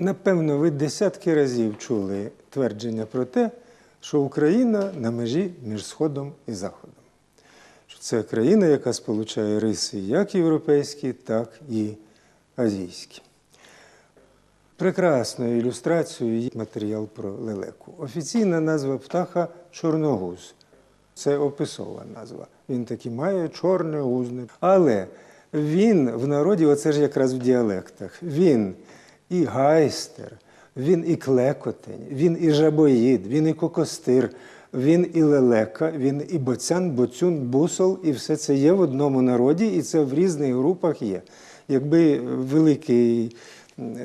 Напевно, ви десятки разів чули твердження про те, що Україна на межі між Сходом і Заходом. Що це країна, яка сполучає риси як європейські, так і азійські. Прекрасною ілюстрацією є матеріал про лелеку. Офіційна назва птаха чорногуз. Це описова назва. Він таки має чорне гузне. Але він в народі, оце ж якраз в діалектах, він і гайстер, він і клекотень, він і жабоїд, він і кокостир, він і лелека, він і боцян, боцюн, бусол, і все це є в одному народі, і це в різних групах є. Якби великий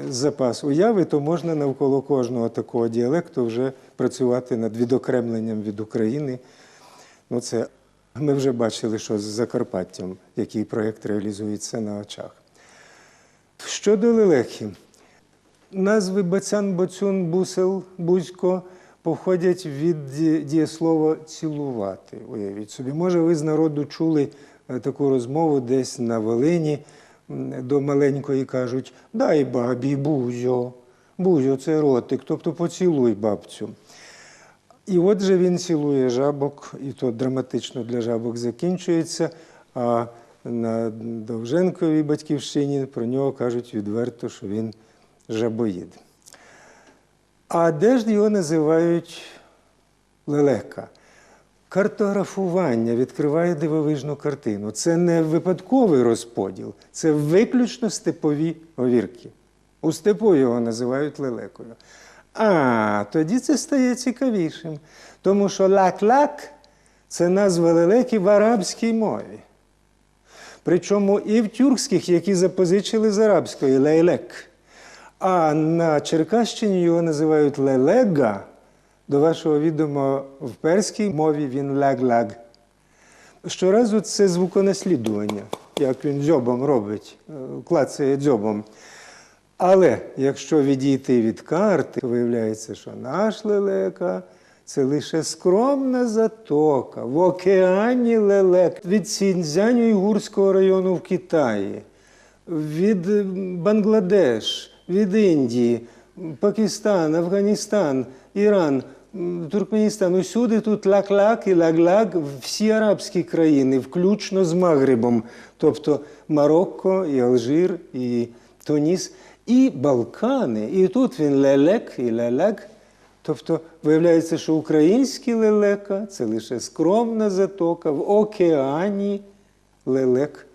запас уяви, то можна навколо кожного такого діалекту вже працювати над відокремленням від України. Ну, це ми вже бачили, що з Закарпаттям, який проєкт реалізується на очах. Щодо лелеки, назви Бацян, Боцюн, Бусел, Бузько походять від дієслова цілувати. Уявіть собі, може, ви з народу чули е, таку розмову десь на Волині до маленької кажуть: дай бабі бузьо. Бузьо це ротик, тобто поцілуй бабцю. І отже він цілує жабок, і то драматично для жабок закінчується. А на Довженковій батьківщині про нього кажуть відверто, що він жабоїд. А де ж його називають лелека? Картографування відкриває дивовижну картину. Це не випадковий розподіл, це виключно степові говірки. У степу його називають лелекою. А тоді це стає цікавішим, тому що лак-лак це назва лелеки в арабській мові. Причому і в тюркських, які запозичили з арабської лейлек. А на Черкащині його називають лелега. До вашого відома, в перській мові він ляг-ляг. Щоразу це звуконаслідування, як він дзьобом робить, е, клацає дзьобом. Але якщо відійти від карти, виявляється, що наш лелека це лише скромна затока в океані лелек від Сіньцзянь-Уйгурського району в Китаї, від Бангладеш, від Індії, Пакистан, Афганістан, Іран, Туркменістан. Усюди тут лак-лак і lag-lag всі арабські країни, включно з Магрибом, тобто Марокко, і Алжир, і Туніс, і Балкани. І тут він лелек і лелек. Тобто виявляється, що український лелека це лише скромна затока в океані лелек